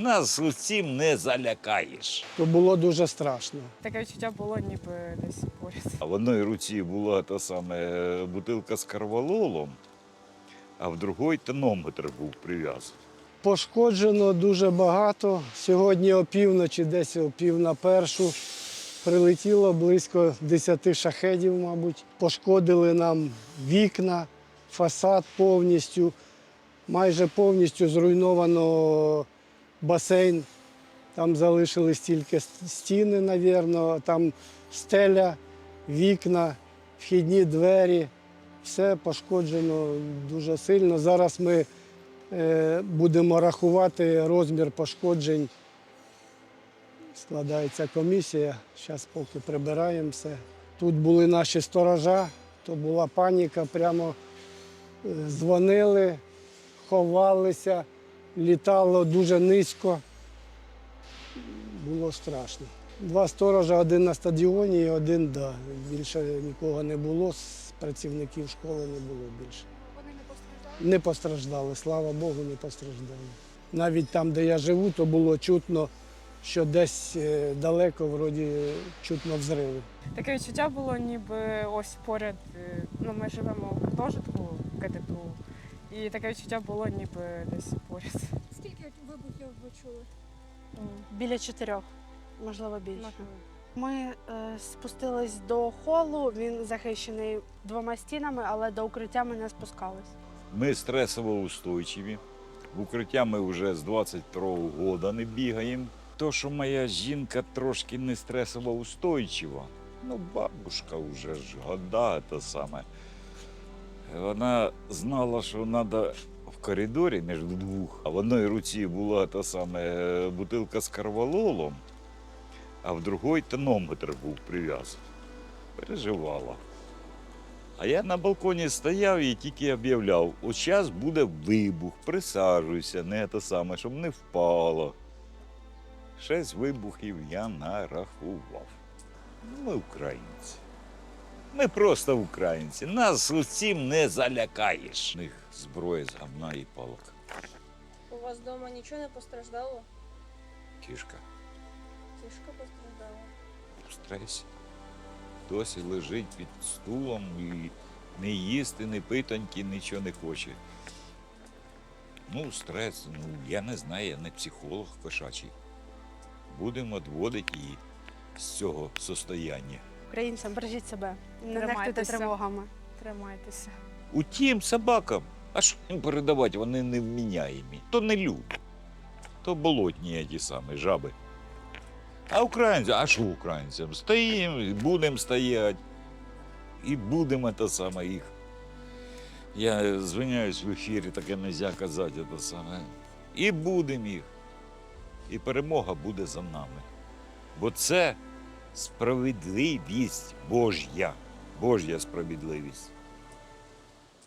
Нас усім не залякаєш. То було дуже страшно. Таке відчуття було ніби десь поряд. А в одній руці була та саме бутилка з карвалолом, а в другій тонометр був прив'язаний. Пошкоджено дуже багато. Сьогодні опівночі, десь о пів на першу, прилетіло близько 10 шахедів, мабуть. Пошкодили нам вікна, фасад повністю. Майже повністю зруйновано басейн. Там залишились тільки стіни, навірно, там стеля, вікна, вхідні двері. Все пошкоджено дуже сильно. Зараз ми Е, Будемо рахувати розмір пошкоджень. Складається комісія. Зараз поки прибираємо все. Тут були наші сторожа, то була паніка, прямо е, дзвонили, ховалися, літало дуже низько. Було страшно. Два сторожа, один на стадіоні і один, да. Більше нікого не було, з працівників школи не було більше. Вони Не постраждали, Не постраждали, слава Богу, не постраждали. Навіть там, де я живу, то було чутно, що десь е, далеко вроді чутно взриви. Таке відчуття було, ніби ось поряд. е, Ну, ми живемо в гуртожитку КТТУ. І таке відчуття було, ніби десь поряд. Скільки вибухів ви чули? Біля чотирьох, можливо, більше. Ми е, спустились до холу. Він захищений двома стінами, але до укриття ми не спускались. Ми стресово устойчиві. В укриття ми вже з 22-го року не бігаємо. То, що моя жінка трошки не стресово устойчива, ну, бабушка вже ж года те саме. Вона знала, що треба в коридорі між двох. А в одній руці була та саме е, бутилка з карвалолом, а в другій тонометр був прив'язаний. Переживала. А я на балконі стояв і тільки об'являв, от зараз буде вибух, присаджуйся, не те саме, щоб не впало. Шесть вибухів я нарахував. Ми українці. Ми просто українці. Нас усім не залякаєш. У них зброя з гамна і палок. У вас вдома нічого не постраждало? Кішка Тішка постраждала. в стресі. Досі лежить під стулом і не їсти, не питоньки, нічого не хоче. Ну, стрес, ну я не знаю, я не психолог кошачий. Будемо відводити її з цього состояння. Українцям бережіть себе, не нехтуйте Тримайтеся. тривогами. Тримайтеся. Утім, собакам, а що їм передавати, вони не вміняємі. То не люди, то болотні ті самі жаби. А українці, а що українцям? Стоїмо, будемо стояти. І будемо те саме їх. Я звиняюсь в ефірі, таке не можна казати те саме. І будемо їх. І перемога буде за нами. Бо це справедливість Божя. Божя справедливість.